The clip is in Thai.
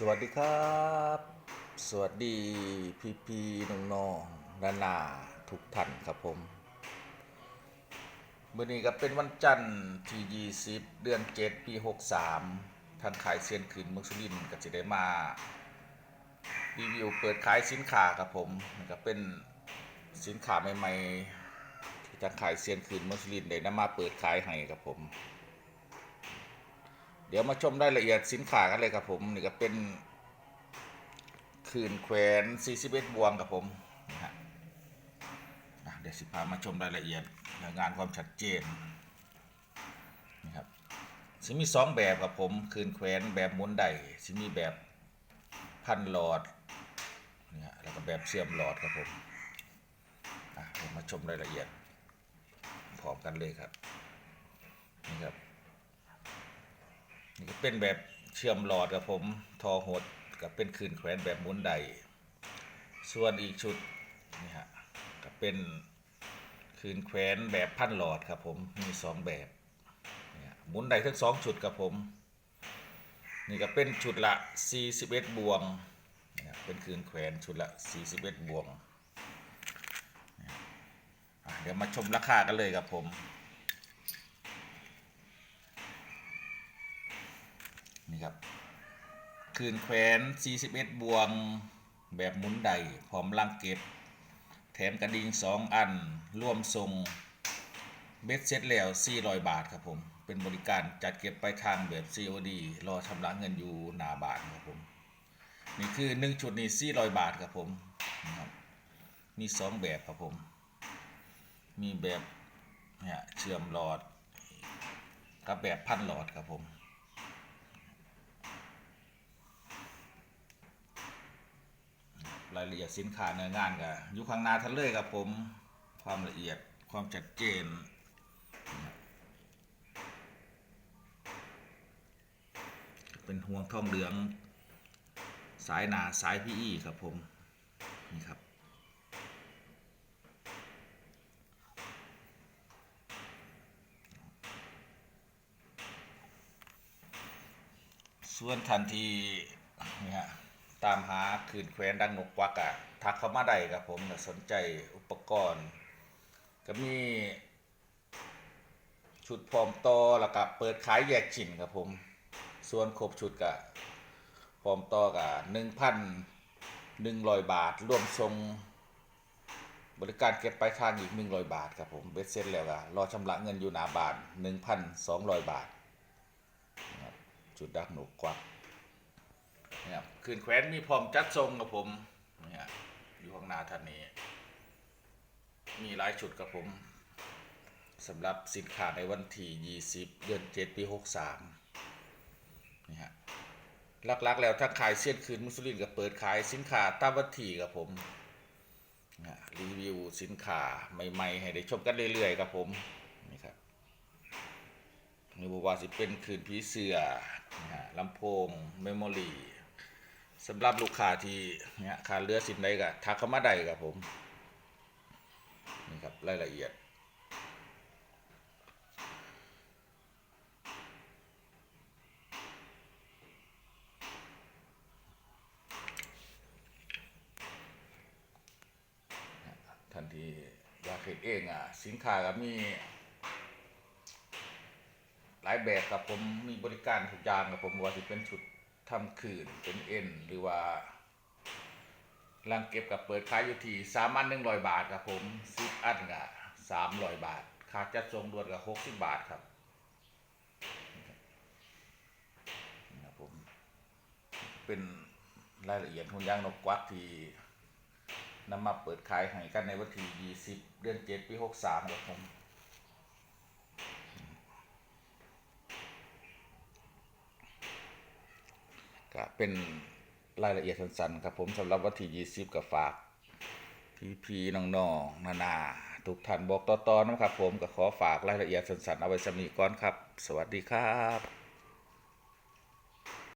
สวัสดีครับ สวัสดีพี่พี่น้องน้องนานาทุกท่านครับผมมื่อนี้ก็เป็นวันจันทร์ที่ 20 เดือน 7 ปี 63 ท่านขายเซียนขืนเมืองสุรินทร์ก็จะได้มา รีวิวเปิดขายสินค้าครับผมนี่ก็เป็นสินค้าใหม่ๆที่ท่านขายเซียนขืนเมืองสุรินทร์ได้นำมาเปิดขายให้ครับผม เดี๋ยวมาชมรายละเอียดสินค้ากันเลยครับผมนี่ก็เป็นคืนแขวน41บวงครับผมนะฮะเดี๋ยวสิพามาชมรายละเอียดงานความชัดเจนนี่ครับสิมีสองแบบครับผมคืนแขวนแบบหมุนได้สิมีแบบพันหลอดนี่ฮะแล้วก็แบบเชื่อมหลอดครับผมอะมาชมรายละเอียดพร้อมกันเลยครับนี่ครับ นี่ก็เป็นแบบเชื่อมหลอดกับผมทอหดกับเป็นคืนแขวนแบบหมุนใด ส่วนอีกชุดนี่ฮะก็เป็นคืนแขวนแบบพันหลอดครับผมมีสองแบบเนี่ยหมุนใดทั้งสองชุดครับผม นี่ก็เป็นชุดละ 41 บวงเนี่ยเป็นคืนแขวนชุดละ 41 บวงเนี่ยอะเดี๋ยวมาชมราคากันเลยครับผม นี่ครับคืนแขวน 41 บวง แบบหมุนใดพร้อมลังเก็บ แถมกระดิ่ง 2 อัน ร่วมทรงเบ็ดเสร็จแล้ว 400 บาทครับผม เป็นบริการจัดเก็บไปทางแบบ COD รอชำระเงินอยู่หนาบานครับผม นี่คือ 1 ชุดนี้400 บาทครับผมนะครับมี 2 แบบครับผม มีแบบเนี่ยเชื่อมหลอดกับแบบพันหลอดครับผม รายละเอียดสินค้าเนื้องานก็อยู่ข้างหน้าท่านเลยครับผมความละเอียดความชัดเจนเป็นห่วงทองเหลือง สายหนาสายพีอีครับผม นี่ครับ ส่วนทันที ตามหาคืนแควนดังนกวักอะทักเข้ามาได้ครับผมสนใจอุปกรณ์ ก็มี ชุดพร้อมต่อแล้วก็เปิดขายแยกชิ้นครับผม ส่วนครบชุดก็พร้อมต่อกับหนึ่งพันหนึ่งร้อยบาท รวมทรงบริการเก็บปลายทางอีกหนึ่งร้อยบาทครับผมเบ็ดเสร็จแล้วก็รอชำระเงินอยู่หนาบาทหนึ่งพันสองร้อยบาทจุดดักหนูกวัก นะครับคืนแขวนมีพร้อมจัดทรงกับผมเนี่ยอยู่ข้างหน้าท่านนี้ มีหลายชุดกับผมสำหรับสินค้าในวันที่20 เดือน 7 ปี 63นี่ฮะหลักๆ แล้วถ้าขายเส้นคืนมุสลิมก็เปิดขายสินค้าตามวันที่กับผมรีวิวสินค้าใหม่ ๆ ให้ได้ชมกันเรื่อยๆครับผมนี่ครับนี่บอกว่าสิเป็นคืนผีเสือนะฮะลำโพงเมมโมรี สำหรับลูกค้าที่เนี่ยขาดเรือสินใดก็ทักเข้ามาได้ครับผมนี่ครับรายละเอียด ทันทีอยากเห็นเองอะสินค้าก็มีหลายแบบครับผมมีบริการทุกอย่างครับผมว่าที่เป็นชุด ทำคืนเป็นเอ็นหรือว่าลังเก็บกับเปิดขายอยู่ที่สามอันหนึ่งร้อยบาทครับผมสิบอันก็สามร้อยบาทค่าจัดส่งด่วนก็หกสิบบาทครับนี่ครับผมเป็นรายละเอียดของยางนกกวักที่นำมาเปิดขายให้กันในวันที่ยี่สิบเดือนเจ็ดปีหกสามครับผม ก็ เป็นรายละเอียดสั้นๆครับผมสำหรับวันที่20กับฝาก พี่ๆน้องๆนานาทุกท่านบอกต่อๆนะครับผมก็ขอฝากรายละเอียดสั้นๆเอาไว้สำนีก่อนครับ สวัสดีครับ